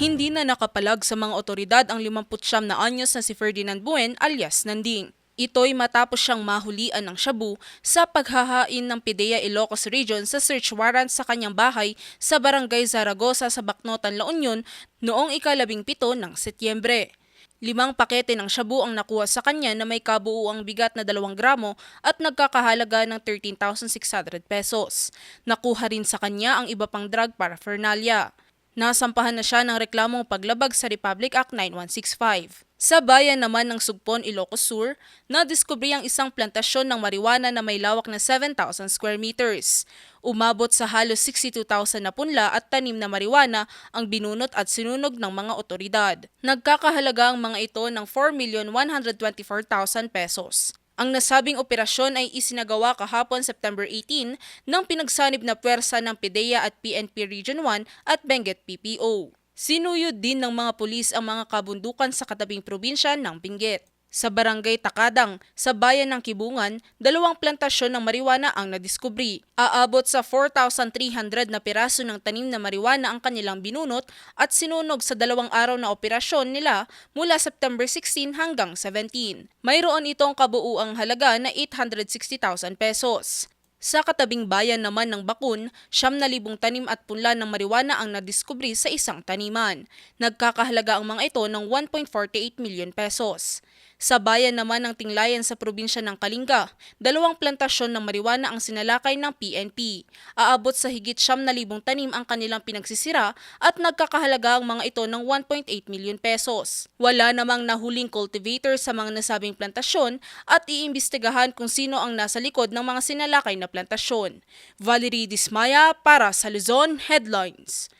Hindi na nakapalag sa mga otoridad ang 59 na anyos na si Ferdinand Buen alias Nanding. Ito'y matapos siyang mahulian ng shabu sa paghahain ng PIDEA Ilocos Region sa search warrant sa kanyang bahay sa Barangay Zaragoza sa Baknotan, La Union noong ikalabing pito ng Setyembre. Limang pakete ng shabu ang nakuha sa kanya na may kabuuang bigat na 2 gramo at nagkakahalaga ng 13,600 pesos. Nakuha rin sa kanya ang iba pang drug paraphernalia. Nasampahan na siya ng reklamong paglabag sa Republic Act 9165. Sa bayan naman ng Sugpon, Ilocos Sur, nadiskubre ang isang plantasyon ng marijuana na may lawak na 7,000 square meters. Umabot sa halos 62,000 na punla at tanim na marijuana ang binunot at sinunog ng mga otoridad. Nagkakahalaga ang mga ito ng 4,124,000 pesos. Ang nasabing operasyon ay isinagawa kahapon September 18 ng pinagsanib na pwersa ng PIDEA at PNP Region 1 at Benguet PPO. Sinuyod din ng mga pulis ang mga kabundukan sa katabing probinsya ng Benguet. Sa barangay Takadang, sa bayan ng Kibungan, dalawang plantasyon ng marijuana ang nadiskubri. Aabot sa 4,300 na piraso ng tanim na marijuana ang kanilang binunot at sinunog sa dalawang araw na operasyon nila mula September 16 hanggang 17. Mayroon itong kabuuang halaga na 860,000 pesos. Sa katabing bayan naman ng Bakun, siyam na libong tanim at punla ng marijuana ang nadiskubri sa isang taniman. Nagkakahalaga ang mga ito ng 1.48 million pesos. Sa bayan naman ng Tinglayan sa probinsya ng Kalinga, dalawang plantasyon ng marijuana ang sinalakay ng PNP. Aabot sa higit siyam na libong tanim ang kanilang pinagsisira at nagkakahalaga ang mga ito ng 1.8 million pesos. Wala namang nahuling cultivator sa mga nasabing plantasyon at iimbestigahan kung sino ang nasa likod ng mga sinalakay na plantasyon. Valerie Dismaya para sa Luzon Headlines.